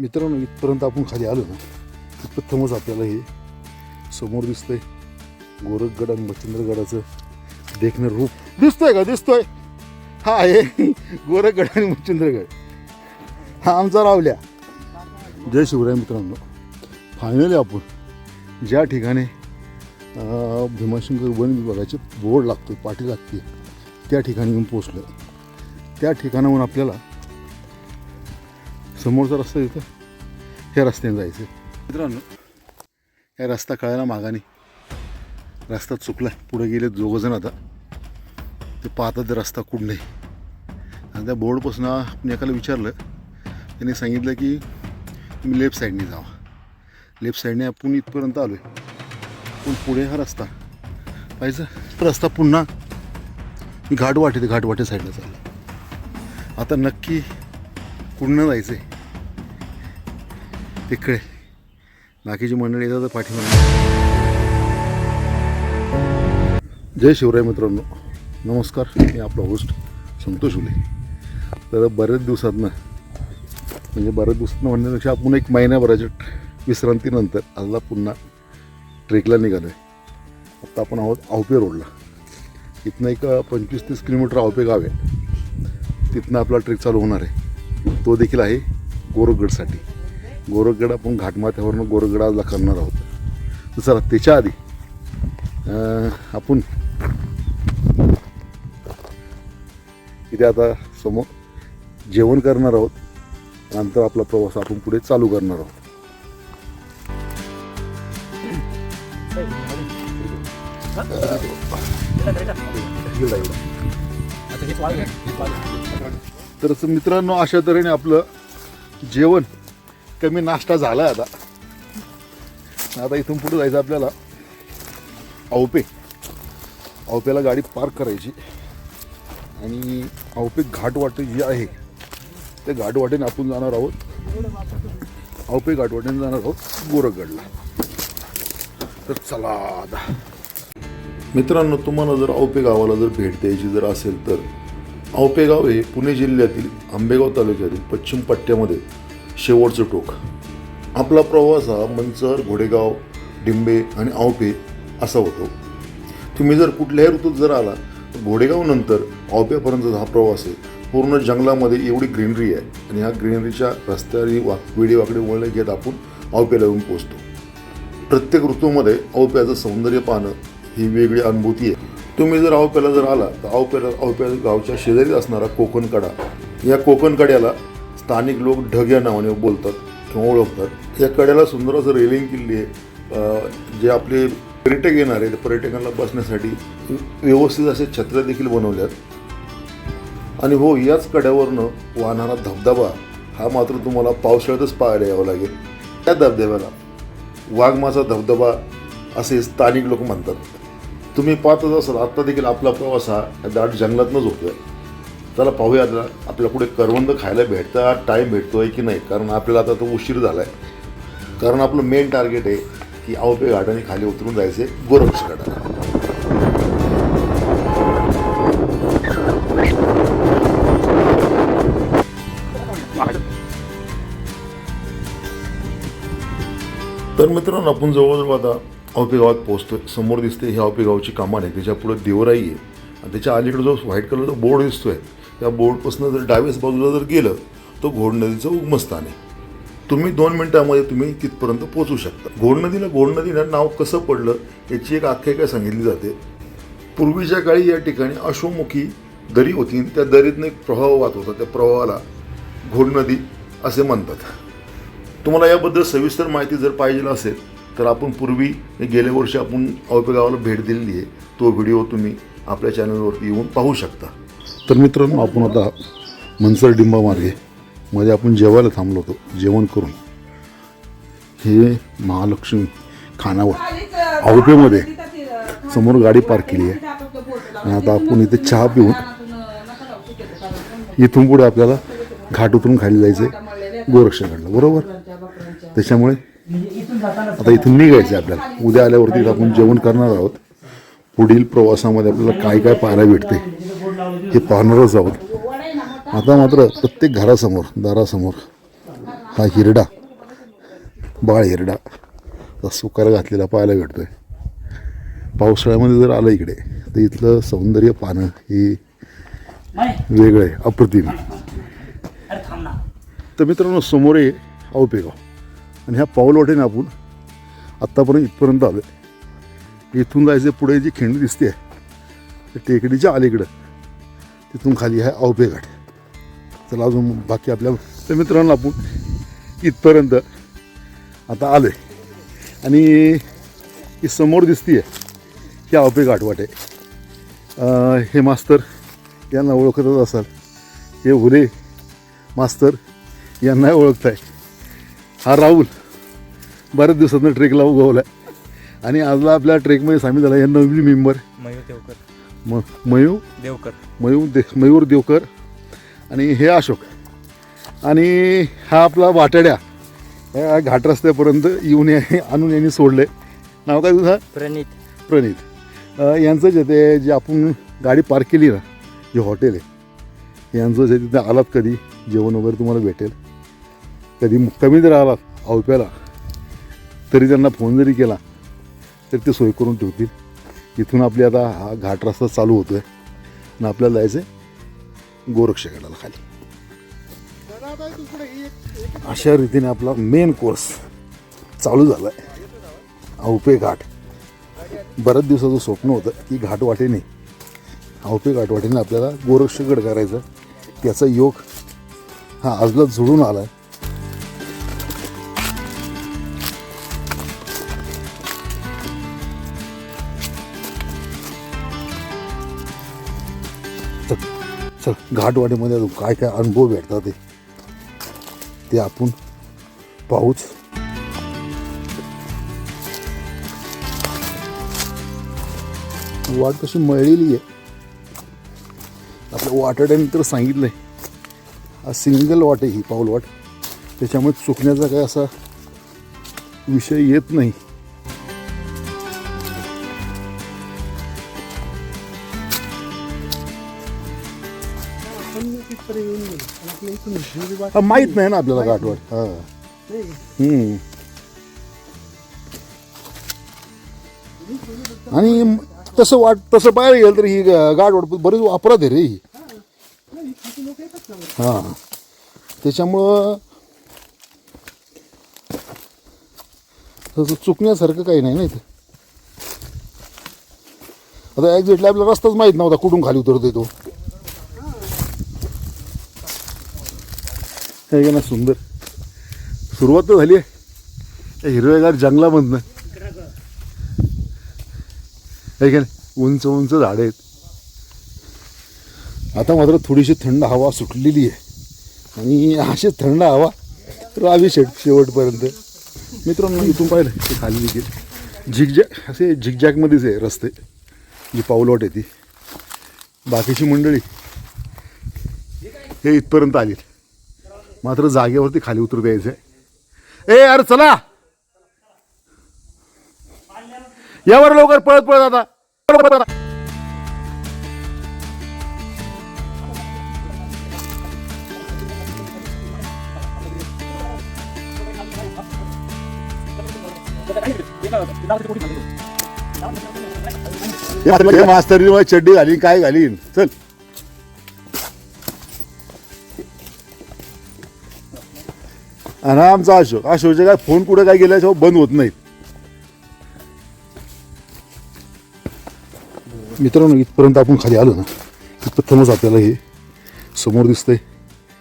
मित्रांनो इथपर्यंत आपण खाली आलो ना की प्रथमच आपल्याला हे समोर दिसतंय. गोरखगड आणि मच्छिंद्रगडाचं देखणं रूप. दिसतोय का? दिसतोय. हा आहे गोरखगड आणि मच्छिंद्रगड. हा आमचा रावल्या. जय शिवराय मित्रांनो. फायनली आपण ज्या ठिकाणी भीमाशंकर वन विभागाचे बोर्ड लागतो पाठी लागते त्या ठिकाणी येऊन पोचलो त्या ठिकाणाहून आपल्याला समोरचा रस्ता येतो ह्या रस्त्याने जायचं. मित्रांनो. या रस्ता कळायला मागाने. रस्ता चुकला पुढे गेले दोघंजण आता. ते पाहतात ते रस्ता कुठं नाही आणि त्या बोर्डपासून आपण एकाला विचारलं त्यांनी सांगितलं की तुम्ही लेफ्ट साईडने जावा. लेफ्ट साईडने आपण इथपर्यंत आलो आहे पण पुढे हा रस्ता. पाहिजे रस्ता पुन्हा मी घाट वाटे ते घाट वाटे साईडला चालला. आता नक्की पूर्ण जायचं आहे तिकडे. बाकीची मंडळी येतात पाठीमागे. जय शिवराय मित्रांनो. नमस्कार मी आपला होस्ट संतोष उले. तर बऱ्याच दिवसातनं म्हणजे बऱ्याच दिवसातनं म्हणण्यापेक्षा आपण एक महिन्याभराच्या विश्रांतीनंतर आजला पुन्हा ट्रेकला निघालो आहे आत्ता आपण आहोत आवपे रोडला. इथनं एक पंचवीस तीस किलोमीटर आवपे गाव आहे. तिथनं आपला ट्रेक चालू होणार आहे. तो देखील आहे गोरखगडसाठी. गोरखगड आपण घाटमाथ्यावरनं गोरखगडाला करणार आहोत. तर चला त्याच्या आधी आपण इथे आता समोर जेवण करणार आहोत. नंतर आपला प्रवास आपण पुढे चालू करणार आहोत. तर मित्रांनो अशा तऱ्हेने आपलं जेवण कमी नाश्ता झाला आता. आता इथून पुढे जायचं आपल्याला आवपे आवपेला गाडी पार्क करायची. आणि आवपे घाटवाटे जी आहे त्या घाटवाटेने आपण जाणार आहोत. आवपे घाटवाटेने जाणार आहोत गोरखगडला. तर चला आता. मित्रांनो तुम्हाला जर औपे गावाला जर भेट द्यायची जर असेल तर आवपेगाव हे पुणे जिल्ह्यातील आंबेगाव तालुक्यातील पश्चिम पट्ट्यामध्ये शेवटचं टोक. आपला प्रवास हा मंचर घोडेगाव डिंबे आणि आवपे असा होतो. तुम्ही जर कुठल्याही ऋतूत जर आला तर घोडेगाव नंतर औप्यापर्यंतचा हा प्रवास आहे. पूर्ण जंगलामध्ये एवढी ग्रीनरी आहे आणि ह्या ग्रीनरीच्या रस्त्याने वा वेडी वाकडे वळणे घेत आपण आवप्याला येऊन पोचतो प्रत्येक ऋतूमध्ये औप्याचं सौंदर्य पाहणं ही वेगळी अनुभूती आहे. तुम्ही जर औप्याला जर आला तर औप्याला औप्या गावच्या शेजारीच असणारा कोकण कडा या कोकण कड्याला स्थानिक लोक ढग या नावाने बोलतात किंवा ओळखतात. या कड्याला सुंदर असं रेलिंग किल्ली आहे. जे आपले पर्यटक येणार आहेत पर्यटकांना बसण्यासाठी व्यवस्थित असे छत्र्या देखील बनवल्यात. आणि हो याच कड्यावरनं वाहणारा धबधबा हा मात्र तुम्हाला पावसाळ्यातच पाहायला यावं लागेल. त्या धबधब्याला वाघमाचा धबधबा असे स्थानिक लोक म्हणतात. तुम्ही पाहतच असाल आत्ता देखील आपला प्रवास हा दाट जंगलातनं झोपतोय. चला पाहूया आता आपल्या पुढे करवंद खायला भेटता टाईम भेटतोय की नाही? कारण आपल्याला आता तो उशीर झाला आहे कारण आपलं मेन टार्गेट आहे की आवपे घाटाने खाली उतरून जायचे गोरक्षगडाला तर मित्रांनो आपण जवळजवळ आता गावात पोचतो समोर दिसते ही औपे गावची कमान आहे. त्याच्या पुढे देवराई आहे. आणि त्याच्या अलीकडे जो व्हाईट कलरचा बोर्ड दिसतो आहे त्या बोर्डपासून जर डाव्याच बाजूला जर गेलं तर घोड नदीचं उगमस्थान आहे. तुम्ही दोन मिनिटांमध्ये तुम्ही तिथपर्यंत पोहोचू शकता. घोड नदीला घोड नदीनं नाव कसं पडलं याची एक आख्यायिका सांगितली जाते? पूर्वीच्या काळी या ठिकाणी अश्वमुखी दरी होती. त्या दरीतनं एक प्रवाह वाहत होता. त्या प्रवाहाला घोड नदी असे म्हणतात. तुम्हाला याबद्दल सविस्तर माहिती जर पाहिजे असेल तर आपण पूर्वी गेल्या वर्षी आपण औपे गावाला भेट दिलेली आहे. तो व्हिडिओ तुम्ही आपल्या चॅनलवरती येऊन पाहू शकता. तर मित्रांनो आपण आता मनसर डिंबा मार्गे. मध्ये आपण जेवायला थांबलो होतो. जेवण करून. हे महालक्ष्मी खानावर औपेमध्ये समोर गाडी पार्क केली आहे. आणि आता आपण इथे चहा पिऊन इथून पुढे आपल्याला घाट उतरून खाली जायचं आहे गोरक्षकडला बरोबर? त्याच्यामुळे आता इथून निघायचं आहे आपल्याला. उद्या आल्यावरती आपण जेवण करणार आहोत. पुढील प्रवासामध्ये आपल्याला काय काय पाहायला भेटते हे पाहणारच आहोत. आता मात्र प्रत्येक घरासमोर दारासमोर हा हिरडा बाळ हिरडा सुकायला घातलेला पाहायला भेटतोय. पावसाळ्यामध्ये जर आलं इकडे तर इथलं सौंदर्य पाहणं हे वेगळं आहे अप्रतिम तर मित्रांनो समोर आहे औपेगाव आणि ह्या पाऊलवाटेने आपण आत्तापर्यंत इथपर्यंत आलो आहे इथून जायचं पुढे जी खिंड दिसते त्या टेकडीच्या अलीकडं तिथून खाली आहे औपेघाट चला अजून बाकी आपल्या तर मित्रांनो आपण इथपर्यंत आता आलो आहे आणि ही समोर दिसते ही औपे घाटवाट आहे हे मास्तर यांना ओळखतच असाल. हे हुरे मास्तर यांनाही ओळखताय. हा राहुल. बऱ्याच दिवसातनं ट्रेकला उगवला आणि आजला आपल्या ट्रेकमध्ये सामील झाला या नवीन मेंबर मयूर देवकर. म मयू? देवकर. मयूर दे मयूर देवकर. आणि हे अशोक. आणि हा आपला वाटाड्या. या घाट रस्त्यापर्यंत येऊन या- आणून यांनी सोडले. नाव काय तुझं? प्रणित. प्रणित. अ, यांचं जे ते जे आपण गाडी पार्क केली ना जे हॉटेल आहे यांचं जे तिथे आलात कधी? जेवण वगैरे तुम्हाला भेटेल. कधी मुक्कामी जर आलात अवप्याला तरी त्यांना फोन जरी केला तर ते सोय करून ठेवतील. इथून आपली आता हा घाट रस्ता चालू होतो आहे आणि आपल्याला जायचं आहे गोरक्षगडाला खाली. अशा रीतीने आपला मेन कोर्स चालू झाला आहे अवपे घाट. बऱ्याच दिवसाचं स्वप्न होतं की घाटवाटेने अवपे घाटवाटेने आपल्याला गोरक्षगड करायचं. त्याचा योग हा आजला जुळून आला आहे चल घाटवाटेमध्ये अजून काय काय अनुभव भेटतात ते? ते आपण पाहूच. वाट कशी मळलेली आहे. आपल्या वाटाड्याने तर सांगितलंय. हा सिंगल वाट आहे ही पाऊल वाट. त्याच्यामुळे चुकण्याचा काय असा विषय येत नाही. हा, माहीत नाही ना आपल्याला घाटवाट हा. हम्म. आणि म- तसं वाट तसं पाहायला गेलं तर ही गा- गाडवाड बरीच वापरात आहे रे ही. हा. त्याच्यामुळं तसं चुकण्यासारखं काही नाही ना इथं. आता एक्झॅक्टली आपला रस्ताच माहीत नव्हता कुठून खाली उतरतोय तो. हे का ना सुंदर. सुरुवात तर झाली आहे. या हिरवेगार जंगलामधनं. हे का नाही उंच उंच झाडं आहेत. आता मात्र थोडीशी थंड हवा सुटलेली आहे. आणि अशी थंड हवा रावी शेट शेवटपर्यंत. मित्रांनो इथून पाहिलं ते खाली देखील झिकझॅक असे झिकझॅकमध्येच आहे रस्ते. जी पाऊलवाट आहे ती. बाकीची मंडळी हे इथपर्यंत आली. मात्र जागेवरती खाली उतरू द्यायचं आहे ए अरे चला यावर लवकर पळत पळत आता पळत चड्डी घालीन काय घालीन चल आणि हा आमचा अशोक अशोकचे काय फोन कुठं काय गेल्याशिवाय बंद होत नाहीत. मित्रांनो इथपर्यंत आपण खाली आलो ना. की प्रथमच आपल्याला हे समोर दिसतंय.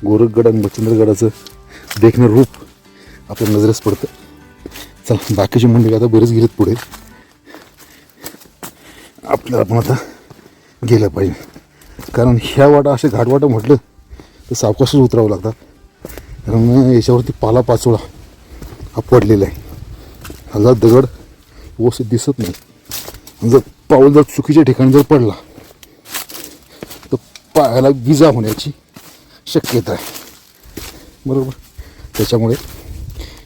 गोरखगड आणि मच्छिंद्रगडाचं देखणं रूप आपल्या नजरेस पडतं. चला बाकीची मंडळी आता बरेच गेलेत पुढे. आपल्याला पण आता गेलं पाहिजे. कारण ह्या वाटा असे घाटवाटा म्हटलं तर सावकाशच उतरावं लागतात. कारण याच्यावरती पाला पाचोळा हा पडलेला आहे. हल्ला दगड व्यवस्थित दिसत नाही जर पाऊल जर चुकीच्या ठिकाणी जर पडला तर पायाला विजा होण्याची शक्यता आहे. बरोबर? त्याच्यामुळे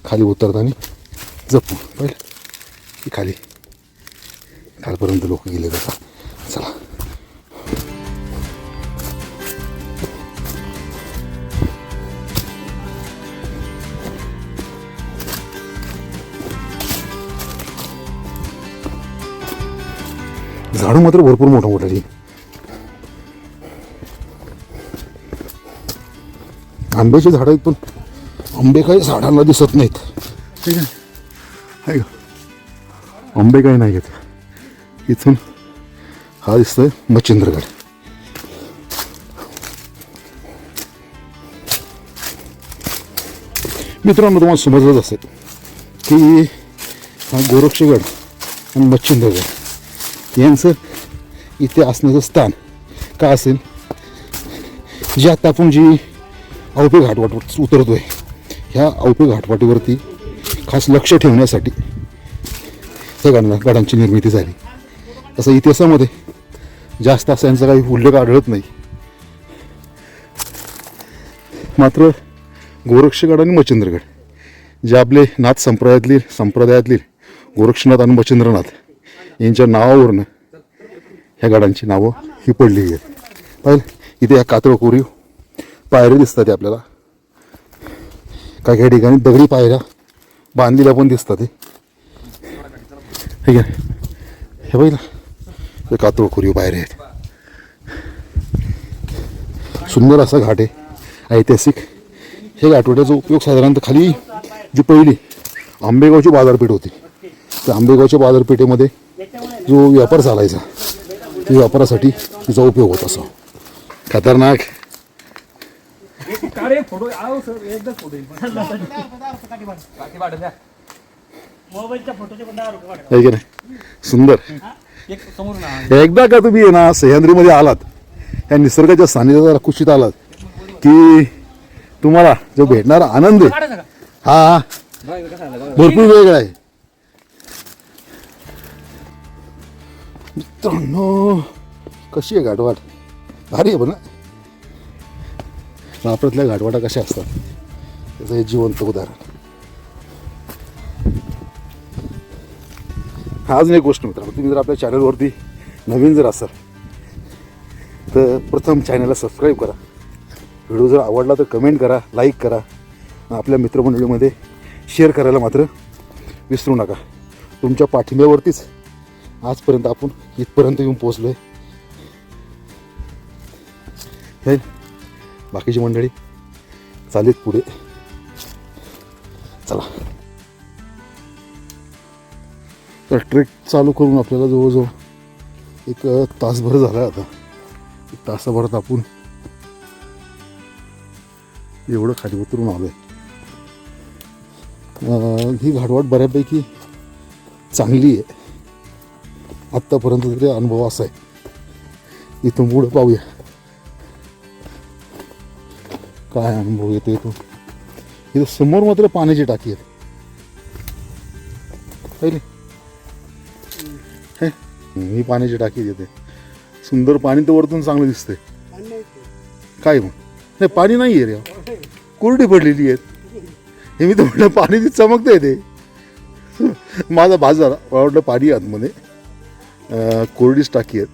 खाली उतरताना जपून पाहिलं? की खाली. खालपर्यंत लोक गेले जातात झाडं मात्र भरपूर मोठं मोठं आहे. आंब्याची झाडं आहेत पण आंबे काही झाडांना दिसत नाहीत. ठीक आहे. आहे का आंबे काही नाही आहेत. इथून हा दिसतोय मच्छिंद्रगड. मित्रांनो तुम्हाला समजलंच असेल की हा गोरक्षगड आणि मच्छिंद्रगड यांचं इथे असण्याचं स्थान का असेल जे आता आपण जी अवपे घाटवाट आहे ह्या अवपे घाटवाटीवरती खास लक्ष ठेवण्यासाठी सगळ्यांना गडांना गडांची निर्मिती झाली तसं इतिहासामध्ये जास्त असा यांचा काही उल्लेख आढळत नाही मात्र गोरक्षगड आणि मच्छिंद्रगड जे आपले नाथ संप्रदायातले संप्रदायातले गोरक्षनाथ आणि मच्छिंद्रनाथ यांच्या नावावरनं ह्या गाड्यांची नावं ही पडली आहेत. पाहिलं? इथे या कातळ कोरीव पायऱ्या दिसतात आपल्याला. काही काही ठिकाणी दगडी पायऱ्या बांधलेल्या पण दिसतात हे. ठीक आहे. हे बघितलं? हे कातळ कोरीव पायऱ्या आहेत. सुंदर असा घाट आहे ऐतिहासिक. हे घाटवड्याचा उपयोग साधारणतः खाली जी पहिली आंबेगावची बाजारपेठ होती त्या आंबेगावच्या बाजारपेठेमध्ये जो व्यापार चालायचा त्या व्यापारासाठी तिचा उपयोग होत असा खतरनाक. आहे की नाही? सुंदर. एकदा का तुम्ही ना सह्याद्रीमध्ये आलात या निसर्गाच्या सानिध्यात कुशीत आलात की तुम्हाला जो भेटणारा आनंद आहे हा भरपूर वेगळा आहे. मित्रांनो कशी आहे गाठवाट? भारी आहे पण हं? गाठवाटा कशा असतात? त्याचं हे जिवंत उदाहरण. हा अजून एक गोष्ट मित्रांनो तुम्ही जर आपल्या चॅनलवरती नवीन जर असाल तर प्रथम चॅनलला सबस्क्राईब करा. व्हिडिओ जर आवडला तर कमेंट करा लाईक करा. आपल्या मित्रमंडळीमध्ये शेअर करायला मात्र विसरू नका. तुमच्या पाठिंब्यावरतीच आजपर्यंत आपण इथपर्यंत येऊन पोचलो आहे बाकीची मंडळी चालेल पुढे. चला. तर ट्रेक चालू करून आपल्याला जवळजवळ एक तासभर झाला आहे आता. एक तासाभरात आपण एवढं खाली उतरून आलो आहे ही घाटवाट बऱ्यापैकी चांगली आहे. आत्तापर्यंत तरी अनुभव असा आहे. इथून पुढं पाहूया. काय अनुभव येतो इथून? इथं समोर मात्र पाण्याची टाकी आहे. पाहिली हे? ही पाण्याची टाकी येते सुंदर पाणी तर वरतून चांगलं दिसतंय. काय मग? नाही पाणी नाही आहे रे. कोरडी पडलेली आहेत. हे मी तर म्हटलं पाणी ती चमकतंय ते. माझा मला वाटलं पाणी आहे आतमध्ये. कोरडीच टाकी आहेत.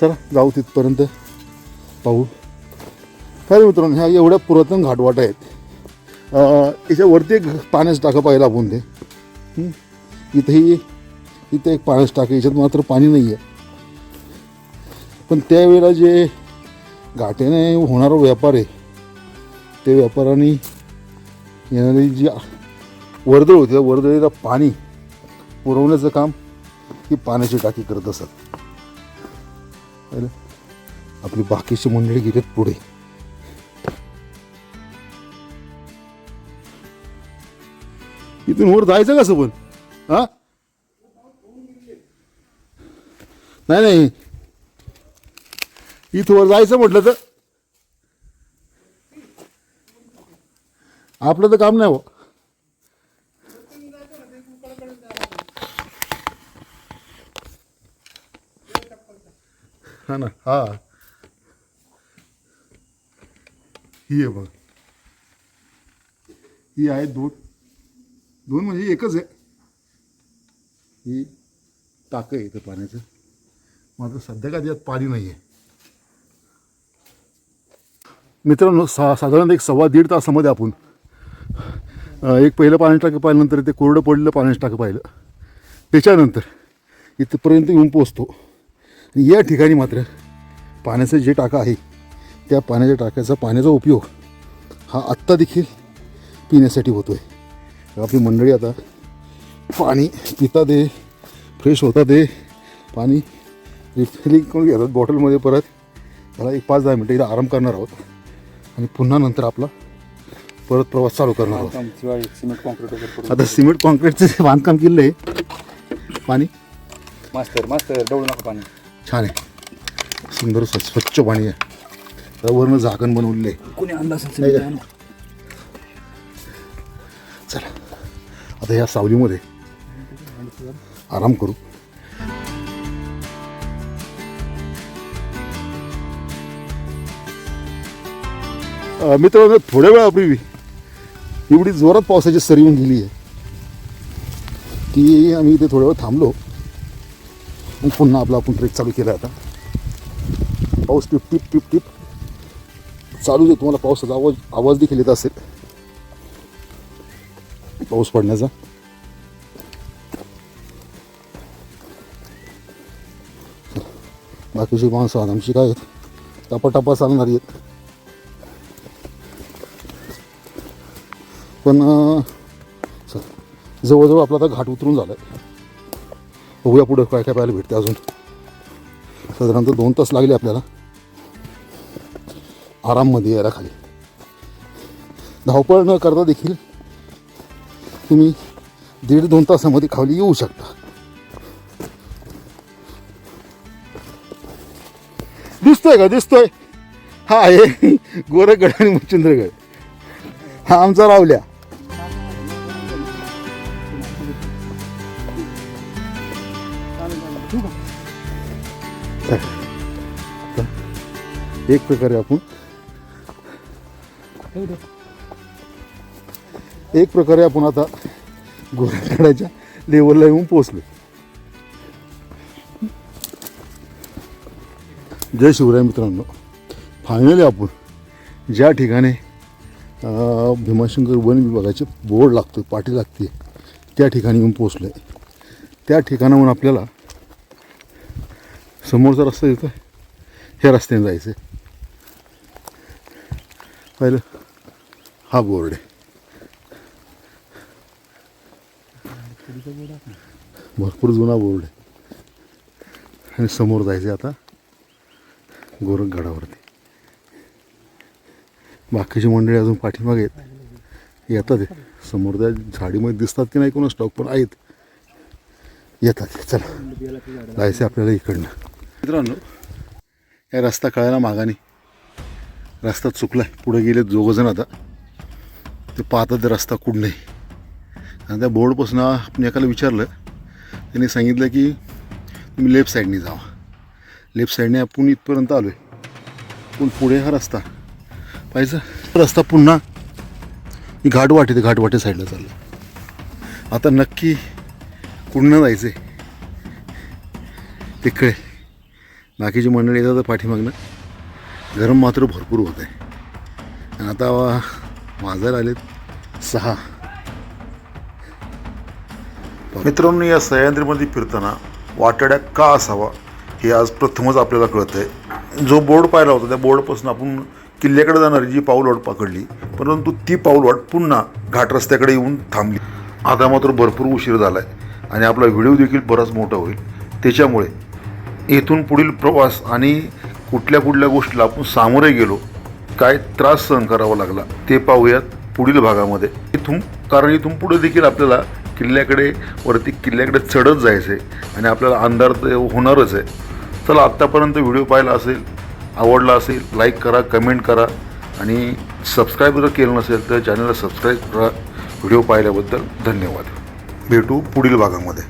चला जाऊ तिथपर्यंत. पाहू. काय मित्रांनो ह्या एवढ्या पुरातन घाटवाटा आहेत. याच्यावरती एक पाण्याचं टाकं पाहिलं आपण ते इथेही इथे एक पाण्याचं टाकं याच्यात मात्र पाणी नाही आहे. पण त्यावेळेला जे घाट्याने होणारा व्यापार आहे ते व्यापाराने येणारी जी वर्दळ होती त्या वर्दळीला पाणी पुरवण्याचं काम ही पाण्याची टाकी करत असत. आपली बाकीची मंडळी गेलेत पुढे. इथून वर जायचं कसं पण? हा? नाही नाही. इथं वर जायचं म्हटलं तर? आपलं तर काम नाही हो. हा ना हा. ही आहे बघ. ही आहे दोन. दोन म्हणजे एकच आहे. ही टाकं आहे इथं पाण्याचं. मात्र सध्या का त्यात पाणी नाही आहे मित्रांनो सा साधारण एक सव्वा दीड तासामध्ये आपण. एक पहिलं पाणी टाकं पाहिल्यानंतर ते कोरडं पडलेलं पाण्याचं टाकं पाहिलं. त्याच्यानंतर इथपर्यंत येऊन पोचतो आणि या ठिकाणी मात्र पाण्याचं जे टाका आहे त्या पाण्याच्या टाक्याचा पाण्याचा उपयोग हा आत्ता देखील पिण्यासाठी होतो आहे आपली मंडळी आता पाणी पितात आहे फ्रेश होतात आहे पाणी रिफिलिंग करून घेतात बॉटलमध्ये परत. त्याला एक पाच दहा मिनटं इथं आराम करणार आहोत. आणि पुन्हा नंतर आपला परत प्रवास चालू करणार आहोत. आता सिमेंट कॉन्क्रीटचं बांधकाम केलं आहे. पाणी. मास्तर मास्तर डवळू नका पाणी. छान आहे. सुंदर स्व- स्वच्छ पाणी आहे. त्यावरनं झाकण बनवलेलं आहे. कोणी असेल का? चला. आता या सावलीमध्ये आराम करू. मित्रांनो थोड्या वेळापूर्वी एवढी जोरात पावसाची सरी येऊन गेली आहे. की आम्ही इथे थोड्या वेळ थांबलो. मग पुन्हा आपला आपण ट्रेक चालू केला आता. पाऊस टिप टिप टिप टिप चालूच आहे तुम्हाला पावसाचा आवाज आवाज देखील येत असेल. पाऊस पडण्याचा. बाकीची माणसं आहेत आमची काय आहेत? टपाटपा चालणारी आहेत. पण जवळजवळ आपला आता घाट उतरून झाला आहे बघूया पुढं काय काय पाहायला भेटते अजून. साधारणतः दोन तास लागले आपल्याला. आराममध्ये यायला खाली. धावपळ न करता देखील तुम्ही दीड दोन तासामध्ये खाली येऊ शकता. दिसतोय का? दिसतोय. हा आहे गोरखगड आणि मच्छिंद्रगड. हा आमचा रावल्या. एक प्रकारे आपण एक प्रकारे आपण आता गोरखगडाच्या लेवलला येऊन पोचलो जय शिवराय मित्रांनो. फायनली आपण ज्या ठिकाणी भीमाशंकर वन विभागाचे बोर्ड लागतो पाठी लागते त्या ठिकाणी येऊन पोचलो आहे त्या ठिकाणाहून आपल्याला समोरचा रस्ता येतो ह्या रस्त्याने जायचं आहे पाहिलं. हा बोर्ड आहे. भरपूर जुना बोर्ड आहे. आणि समोर जायचं आता गोरखगडावरती बाकीची मंडळी अजून पाठीमागे आहेत. येतात समोर त्या झाडीमध्ये दिसतात की नाही कोणा स्टॉक पण आहेत. येतात चला. जायचं आपल्याला इकडनं. मित्रांनो या रस्ता कळायला मागाने. रस्ता चुकला आहे पुढे गेले दोघंजण आता. ते पाहतात ते रस्ता कुठं नाही आणि त्या बोर्डपासून आपण एकाला विचारलं. त्यांनी सांगितलं की तुम्ही लेफ्ट साईडने जावा. लेफ्ट साईडने आपण इथपर्यंत आलो आहे पण पुढे हा रस्ता. पाहिजे रस्ता पुन्हा घाटवाटे ते घाटवाटे साईडला चाललं आता नक्की कुठनं जायचं आहे तिकडे बाकीची मंडळी येतात पाठीमागनं. गरम मात्र भरपूर होत आहे. आणि आता वाजायला आलेत सहा. मित्रांनो या सह्याद्रीमध्ये फिरताना वाटाड्या का असावा हे आज प्रथमच आपल्याला कळतं आहे जो बोर्ड पाहिला होता त्या बोर्डपासून आपण किल्ल्याकडे जाणारी जी पाऊलवाट पकडली परंतु ती पाऊलवाट पुन्हा घाट रस्त्याकडे येऊन थांबली. आता मात्र भरपूर उशीर झाला आहे आणि आपला व्हिडिओ देखील बराच मोठा होईल. त्याच्यामुळे येथून पुढील प्रवास आणि कुठल्या कुठल्या गोष्टीला आपण सामोरे गेलो काय त्रास सहन करावा लागला ते पाहूयात पुढील भागामध्ये. इथून कारण इथून पुढे देखील आपल्याला किल्ल्याकडे वरती किल्ल्याकडे चढत जायचं आहे आणि आपल्याला अंधार तर होणारच आहे. चला आत्तापर्यंत व्हिडिओ पाहिला असेल आवडला असेल लाईक करा कमेंट करा आणि सबस्क्राईब जर केलं नसेल तर चॅनलला सबस्क्राईब करा. व्हिडिओ पाहिल्याबद्दल धन्यवाद. भेटू पुढील भागामध्ये.